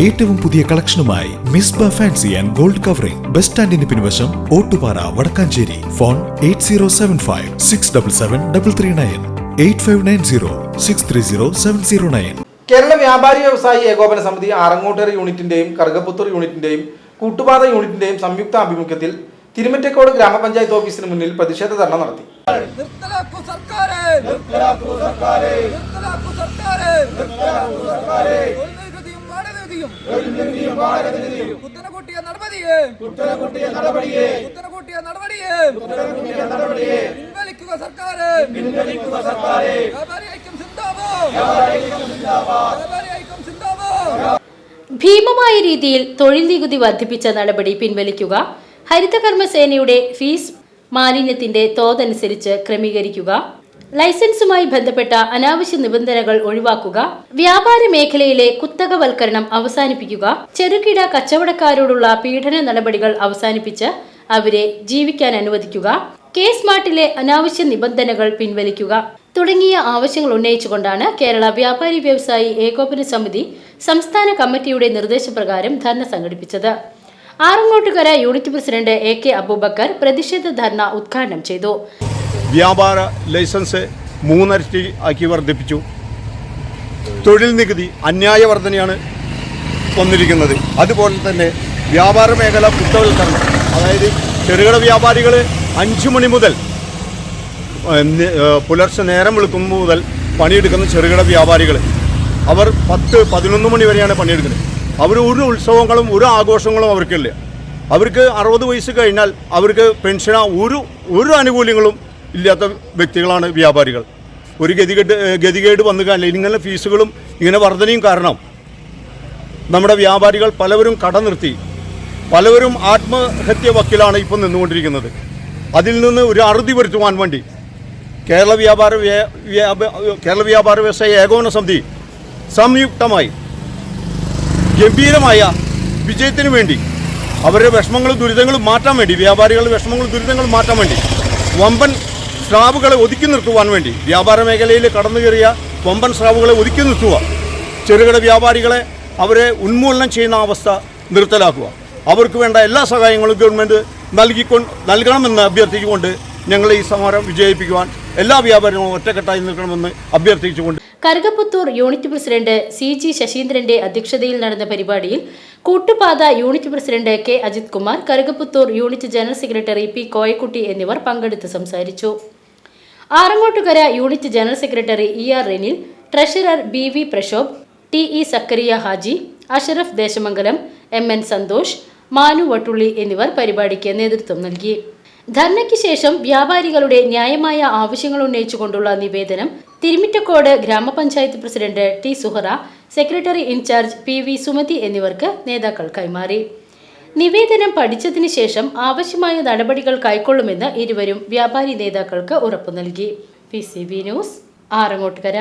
ഏറ്റവും പുതിയ കളക്ഷനുമായി Misba fancy and gold covering. Bus സ്റ്റാൻഡിന് പിൻവശം Ottupara Vadakkanchery. Phone eight zero seven five six double seven double three nine. Eight five nine zero six three zero seven zero nine. Kerala വ്യാപാരി വ്യവസായി ഏകോപന സമിതി ആറങ്ങോട്ടേർ യൂണിറ്റിന്റെയും കറുകപ്പുത്തൂർ യൂണിറ്റിന്റെയും കൂട്ടുപാത യൂണിറ്റിന്റെയും സംയുക്ത ആഭിമുഖ്യത്തിൽ തിരുമറ്റക്കോട് ഗ്രാമപഞ്ചായത്ത് ഓഫീസിന് മുന്നിൽ പ്രതിഷേധ ധർണ നടത്തി നിർത്തലാക്കൂ സർക്കാരെ നിർത്തലാക്കൂ സർക്കാരെ നിർത്തലാക്കൂ സർക്കാരെ നിർത്തലാക്കൂ സർക്കാരെ തൊഴിൽനികുതിയും നടപടിയെ നടപടിയെ നടപടിയെ നടപടിയെ പിൻവലിക്കുക സർക്കാരെ. പിൻവലിക്കുക സർക്കാരെ. വ്യാപാരി ഐക്യം സിന്ദാബാദ്. വ്യാപാരി ഐക്യം സിന്ദാബാദ്. വ്യാപാരി ഐക്യം സിന്ദാബാദ്. ഭീമമായ രീതിയിൽ തൊഴിൽ നികുതി വർദ്ധിപ്പിച്ച നടപടി പിൻവലിക്കുക ഹരിതകർമ്മസേനയുടെ ഫീസ് മാലിന്യത്തിന്റെ തോതനുസരിച്ച് ക്രമീകരിക്കുക ലൈസൻസുമായി ബന്ധപ്പെട്ട അനാവശ്യ നിബന്ധനകൾ ഒഴിവാക്കുക വ്യാപാര മേഖലയിലെ കുത്തകവൽക്കരണം അവസാനിപ്പിക്കുക ചെറുകിട കച്ചവടക്കാരോടുള്ള പീഡന നടപടികൾ അവസാനിപ്പിച്ച് അവരെ ജീവിക്കാൻ അനുവദിക്കുക കെ സ്മാർട്ടിലെ അനാവശ്യ നിബന്ധനകൾ പിൻവലിക്കുക തുടങ്ങിയ ആവശ്യങ്ങൾ ഉന്നയിച്ചുകൊണ്ടാണ് കേരള വ്യാപാരി വ്യവസായി ഏകോപന സമിതി സംസ്ഥാന കമ്മിറ്റിയുടെ നിർദ്ദേശപ്രകാരം ധർണ സംഘടിപ്പിച്ചത്. Arangottukara unit president A K Abubakar പ്രതിഷേധ ധർണ ഉദ്ഘാടനം ചെയ്തു. വ്യാപാര ലൈസൻസ് മൂന്നരട്ടി ആക്കി വർദ്ധിപ്പിച്ചു. തൊഴിൽ നികുതി അന്യായ വർധനയാണ് വന്നിരിക്കുന്നത്. അതുപോലെ തന്നെ വ്യാപാര മേഖല കുത്തവൽക്കരണം അതായത് ചെറുകിട വ്യാപാരികൾ അഞ്ചു മണി മുതൽ പുലർച്ചെ നേരം വിളിക്കുന്ന മുതൽ പണിയെടുക്കുന്ന ചെറുകിട വ്യാപാരികൾ അവർ പത്ത് പതിനൊന്ന് മണി വരെയാണ് പണിയെടുക്കുന്നത്. അവർ ഒരു ഉത്സവങ്ങളും ഒരു ആഘോഷങ്ങളും അവർക്കില്ല. അവർക്ക് അറുപത് വയസ്സ് കഴിഞ്ഞാൽ അവർക്ക് പെൻഷനാ ഒരു ഒരു ആനുകൂല്യങ്ങളും ഇല്ലാത്ത വ്യക്തികളാണ് വ്യാപാരികൾ. ഒരു ഗതികേട് ഗതികേട് വന്നു കാണില്ല ഇങ്ങനെ ഫീസുകളും ഇങ്ങനെ വർധനയും കാരണം നമ്മുടെ വ്യാപാരികൾ പലവരും കട നിർത്തി. പലവരും ആത്മഹത്യ വക്കിലാണ് ഇപ്പോൾ നിന്നുകൊണ്ടിരിക്കുന്നത്. അതിൽ നിന്ന് ഒരു അറുതി വരുത്തുവാൻ വേണ്ടി കേരള വ്യാപാര കേരള വ്യാപാര വ്യവസായ ഏകോപന സമിതി സംയുക്തമായി ഗംഭീരമായ വിജയത്തിന് വേണ്ടി അവരുടെ വിഷമങ്ങളും ദുരിതങ്ങളും മാറ്റാൻ വേണ്ടി വ്യാപാരികളുടെ വിഷമങ്ങളും ദുരിതങ്ങളും മാറ്റാൻ വേണ്ടി വമ്പൻ സ്രാവുകളെ ഒതുക്കി നിർത്തുവാൻ വേണ്ടി വ്യാപാര മേഖലയിൽ കടന്നു കയറിയ കൊമ്പൻ സ്രാവുകളെ ഒതുക്കി നിർത്തുക. ചെറുകിട വ്യാപാരികളെ അവരെ ഉന്മൂലനം ചെയ്യുന്ന അവസ്ഥ നിർത്തലാക്കുക. അവർക്ക് വേണ്ട എല്ലാ സഹായങ്ങളും ഗവൺമെന്റ് നൽകിക്കൊ നൽകണമെന്ന് അഭ്യർത്ഥിച്ചുകൊണ്ട് ഞങ്ങൾ ഈ സമരം വിജയിപ്പിക്കുവാൻ എല്ലാ വ്യാപാരികളും ഒറ്റക്കെട്ടായി നിൽക്കണമെന്ന് അഭ്യർത്ഥിച്ചുകൊണ്ട് Karukaputhur unit president C G ശശീന്ദ്രന്റെ അധ്യക്ഷതയിൽ നടന്ന പരിപാടിയിൽ Koottupatha unit president K Ajith Kumar Karukaputhur unit general secretary P Koyakutty എന്നിവർ പങ്കെടുത്ത് സംസാരിച്ചു. Arangottukara unit general secretary E R Renil treasurer B V Prashobh T E Sakkariya Haji Ashraf Desamangalam M N Santhosh Manu Vattulli എന്നിവർ പരിപാടിക്ക് നേതൃത്വം നൽകി. ധർണയ്ക്ക് ശേഷം വ്യാപാരികളുടെ ന്യായമായ ആവശ്യങ്ങൾ ഉന്നയിച്ചുകൊണ്ടുള്ള നിവേദനം തിരുമിറ്റക്കോട് ഗ്രാമപഞ്ചായത്ത് president T Suhara secretary in charge P V Sumathi എന്നിവർക്ക് നേതാക്കൾ കൈമാറി. നിവേദനം പഠിച്ചതിന് ശേഷം ആവശ്യമായ നടപടികൾ കൈക്കൊള്ളുമെന്ന് ഇരുവരും വ്യാപാരി നേതാക്കൾക്ക് ഉറപ്പു നൽകി. P C B news Arangottukara.